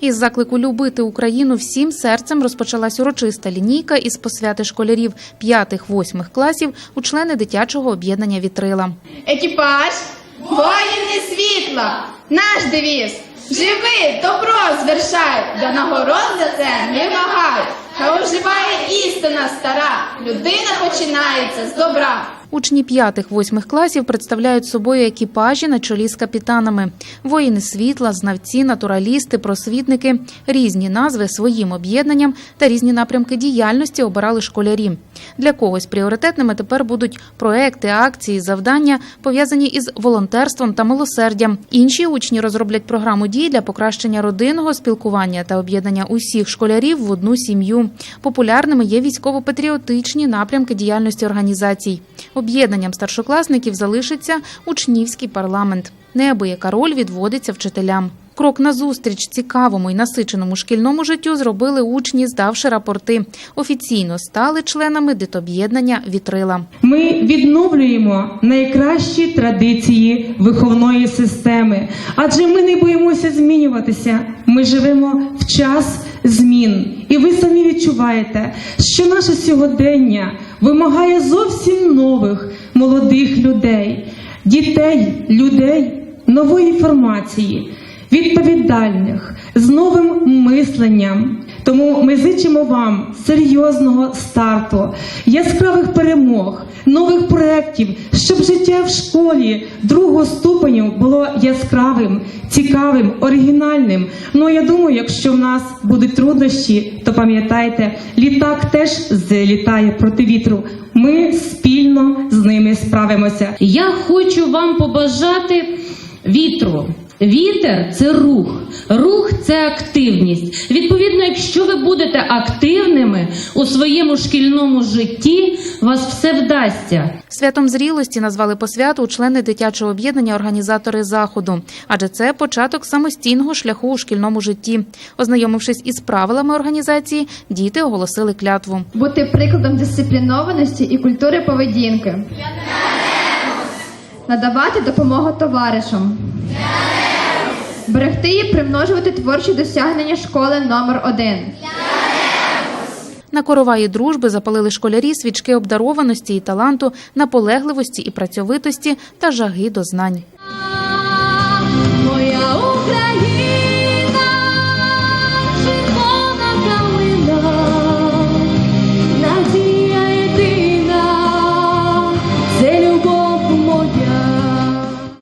Із заклику любити Україну всім серцем розпочалась урочиста лінійка із посвяти школярів 5-8 класів у члени дитячого об'єднання Вітрила. Екіпаж, воїни світла, наш девіз. Живи, добро звершай, до нагород за це не вагай. Хай оживає істина стара, людина починається з добра. Учні 5-8 класів представляють собою екіпажі на чолі з капітанами. Воїни світла, знавці, натуралісти, просвітники. Різні назви своїм об'єднанням та різні напрямки діяльності обирали школярі. Для когось пріоритетними тепер будуть проекти, акції, завдання, пов'язані із волонтерством та милосердям. Інші учні розроблять програму дій для покращення родинного спілкування та об'єднання усіх школярів в одну сім'ю. Популярними є військово-патріотичні напрямки діяльності організацій. Об'єднанням старшокласників залишиться учнівський парламент. Неабияка роль відводиться вчителям. Крок назустріч цікавому і насиченому шкільному життю зробили учні, здавши рапорти. Офіційно стали членами дитоб'єднання Вітрила. Ми відновлюємо найкращі традиції виховної системи, адже ми не боїмося змінюватися. Ми живемо в час змін, і ви самі відчуваєте, що наше сьогодення вимагає зовсім нових молодих людей, дітей, людей, нової формації, відповідальних, з новим мисленням. Тому ми зичимо вам серйозного старту, яскравих перемог, нових проєктів, щоб життя в школі другого ступеню було яскравим, цікавим, оригінальним. Ну я думаю, якщо в нас будуть труднощі, то пам'ятайте, літак теж злітає проти вітру. Ми спільно з ними справимося. Я хочу вам побажати вітру. Вітер це рух, рух це активність. Відповідно, якщо ви будете активними у своєму шкільному житті, вас все вдасться. Святом зрілості назвали посвяту члени дитячого об'єднання організатори заходу, адже це початок самостійного шляху у шкільному житті. Ознайомившись із правилами організації, діти оголосили клятву. Бути прикладом дисциплінованості і культури поведінки. Надавати допомогу товаришам. Берегти і примножувати творчі досягнення школи номер 1 На короваї дружби запалили школярі свічки обдарованості і таланту, наполегливості і працьовитості та жаги до знань. Моя Україна!